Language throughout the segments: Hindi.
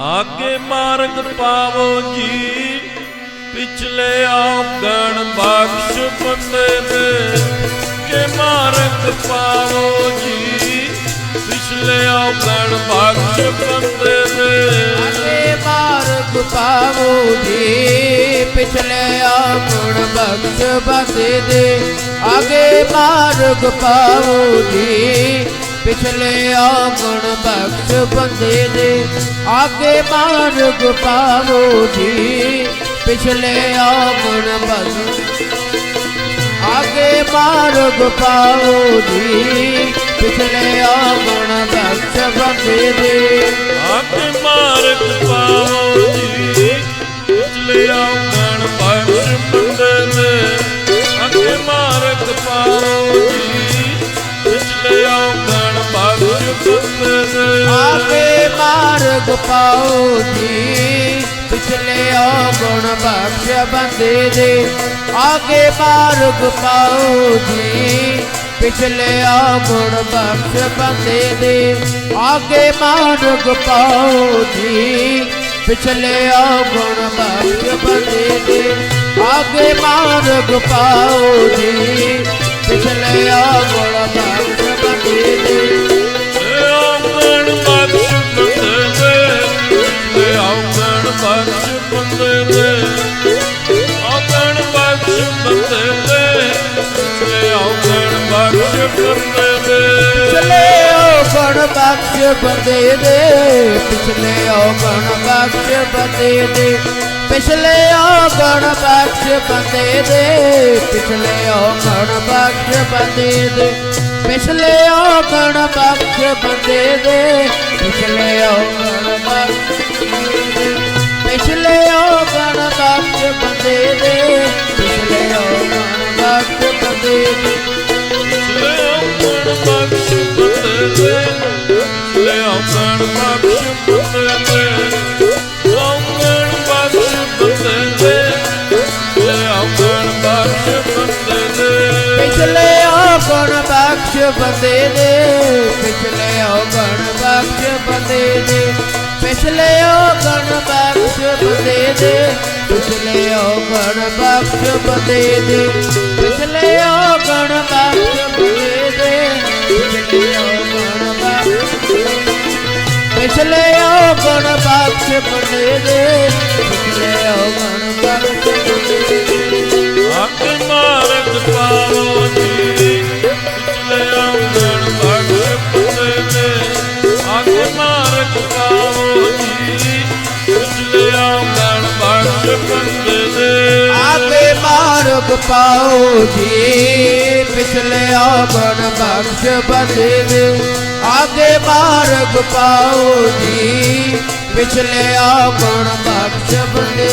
ਆਗੇ ਮਾਰਗ ਪਾਵੋ ਜੀ, ਪਿਛਲੇ ਔਗਣ ਬਖਸ਼ ਬੰਦੇ ਦੇ। ਕੇ ਮਾਰਗ ਪਾਵੋ ਜੀ, ਪਿਛਲੇ ਔਗਣ ਬਖਸ਼ ਬੰਦੇ ਦੇ। ਆਗੇ ਮਾਰਗ ਪਾਵੋ ਜੀ, ਪਿਛਲੇ ਆਗੁਣ ਬਖਸ਼ ਬੰਦੇ ਦੇ। ਆਗੇ ਮਾਰਗ ਪਾਵੋ ਜੀ ਪਿਛਲੇ ਆਗੁਣ ਬਖਸ਼ ਬੰਦੇ ਦੇ ਆਗੇ ਮਾਰਗ ਪਾਵੋ ਜੀ ਪਿਛਲੇ ਆਗੁਣ ਬਖਸ਼ ਆਗੇ ਮਾਰਗ ਪਾਓ ਜੀ ਪਿਛਲੇ ਆਗੁਣ ਬਖਸ਼ ਬੰਦੇ ਦੇ ਆਗੇ ਮਾਰਗ ਪਾਵੋ ਜੀ ਪਿਛਲੇ ਔਗਣ ਬਖਸ਼ ਬੰਦੇ ਦੇ ਆਗੇ ਮਾਰਗ ਪਾਵੋ ਜੀ ਮਾਰਗ ਪਾਓ ਜੀ ਪਿਛਲੇ ਆਗੁਣ ਬਖਸ਼ ਬੰਦੇ ਦੇ ਆਗੇ ਮਾਰਗ ਪਾਓ ਜੀ ਪਿਛਲੇ ਆਗੁਣ ਬਖਸ਼ ਬੰਦੇ ਦੇ ਆਗੇ ਮਾਰਗ ਪਾਓ ਜੀ ਪਿਛਲੇ ਆਗੁਣ ਬਖਸ਼ ਬੰਦੇ ਦੇ ਆਗੇ ਮਾਰਗ ਪਾਓ ਜੀ ਪਿਛਲੇ ਆਗੁਣ ਬਖਸ਼ ਪਿਛਲੇ ਓ ਗਣ ਬਖਸ਼ ਬੰਦੇ ਦੇ, ਪਿਛਲੇ ਓ ਗਣ ਬਖਸ਼ ਬੰਦੇ ਦੇ। ਪਿਛਲੇ ਓ ਗਣ ਬਖਸ਼ ਬੰਦੇ ਦੇ, ਪਿਛਲੇ ਓ ਗਣ ਬਖਸ਼ ਬੰਦੇ ਦੇ। ਪਿਛਲੇ ਓ ਗਣ ਬਖਸ਼ ਬੰਦੇ ਦੇ, ਪਿਛਲੇ ਓ ਗਣ ਬਖਸ਼ बंदे दे, पिछले गण बख्श बंदे दे। पिछले गण बख्श बंदे दे, पिछले गण बख्श बंदे दे। पिछले गण बख्श बंदे दे, पिछले गण बख्श गण बख्श बंदे दे, पिछले गण आगे मार्ग पाओ जी पिछले आवन बख्श बदे आगे मार्ग पाओ जी पिछले आवन बख्श बदे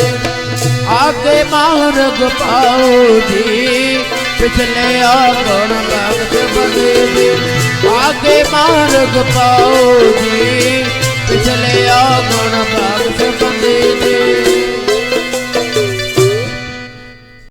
आगे मार्ग पाओ जी पिछले आवन बख्श बदे आगे मार्ग पाओ जी पिछले